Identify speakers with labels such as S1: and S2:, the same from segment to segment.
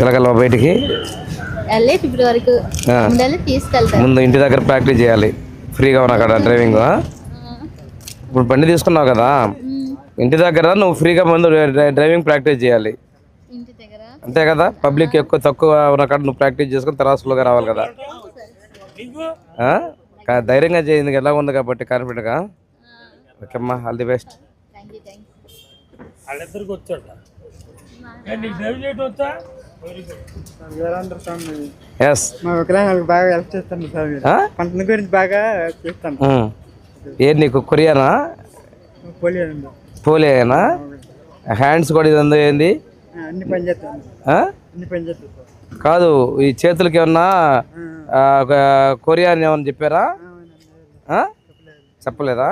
S1: గలగల బయటికి.
S2: వెళ్ళి. ముందెళ్ళి తీసుకెళ్తారు
S1: ముందు ఇంటి దగ్గర ప్రాక్టీస్ చేయాలి. ఫ్రీగా ఉన్నా కదా డ్రైవింగ్ ఇప్పుడు బండి తీసుకున్నావు కదా? ఇంటి దగ్గర నువ్వు ఫ్రీగా ముందు డ్రై- డ్రైవింగ్ ప్రాక్టీస్ చేయాలి.
S2: ఇంటి దగ్గర?
S1: అంతే కదా? పబ్లిక్ ఎక్కువ తక్కువ ఉన్న కాడ నువ్వు ప్రాక్టీస్ చేసుకుని తర్వాత స్లోగా రావాలి కదా. ధైర్యంగా చేయింది ఎలా ఉంది కాబట్టి కాన్ఫిడెంట్గా ఓకే అమ్మా ఆల్ ది బెస్ట్
S3: వాళ్ళిద్దరికి వచ్చాట నీకు డ్రైవ్ చేయడం వచ్చా?
S4: వీరాంధ్ర స్వామి
S1: ఎస్
S4: మా విగ్రహాలకు బాగా హెల్ప్ చేస్తాను సార్ మీరు. పంటల గురించి బాగా చేస్తాను.
S1: ఏది నీకు కొరియానా?
S4: పోలియో
S1: పోలేనా హ్యాండ్స్ కూడా ఇది ఉంది ఏంది?
S4: ఆ, అన్ని పని చేస్తాను.
S1: ఆ?
S4: అన్ని పని చేస్తాను సార్.
S1: కాదు ఈ చేతులకి ఏమన్నా ఆ, ఒక కొరియా అని ఏమన్నా చెప్పారా? ఆ? చెప్పలేదా?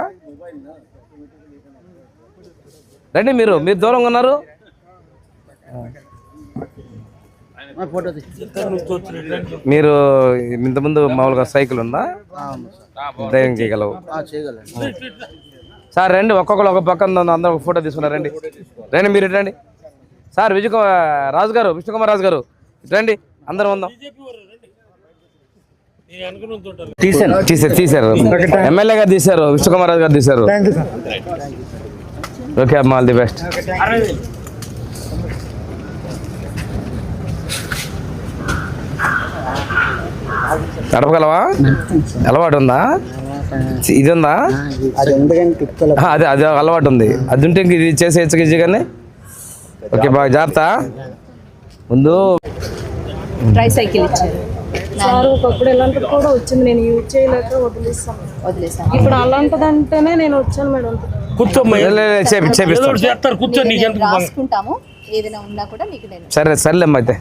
S1: రండి మీరు మీరు దూరంగా ఉన్నారు. మీరు ఇంతకుముందు మామూలుగా సైకిల్ ఉందా? ధైర్యం చేయగలవు. సార్ రండి ఒక్కొక్కరు ఒక పక్కన అందరూ ఒక ఫోటో తీసుకున్నారు రండి. రండి మీరు రండి. సార్ విజయ్ కుమార్ రాజు గారు విష్ణుకుమార్ రాజు గారు రండి అందరం ఉందాం. తీశారు తీశారు. తీశారు ఎమ్మెల్యే గారు తీశారు విష్ణుకుమార్ రాజు గారు తీశారు ఓకే అమ్మా ఆల్ ది బెస్ట్ నడపగలవా? అలవాటు ఉందా ఇది ఉందా
S4: అది
S1: అదే అదే అలవాటు ఉంది అది ఉంటే ఇంక ఇది చేసేయచ్చు ఈజీగానే ఓకే బాగా జాగ్రత్త. ముందు
S5: ట్రై సైకిల్ ఇచ్చారు.
S6: సార్ ఒకప్పుడు ఇలాంటిది కూడా వచ్చింది. నేను యూజ్ చేయలేక వదిలేస్తాను
S5: వదిలేసాను.
S6: ఇప్పుడు అలాంటిదంటేనే నేను వచ్చాను మేడం.
S3: చేస్తారు కూర్చో నీకు ఎంత
S5: రాసుకుంటాము ఏదైనా ఉన్నా కూడా మీకు నేను
S1: సరే సర్లేమ్మా అయితే.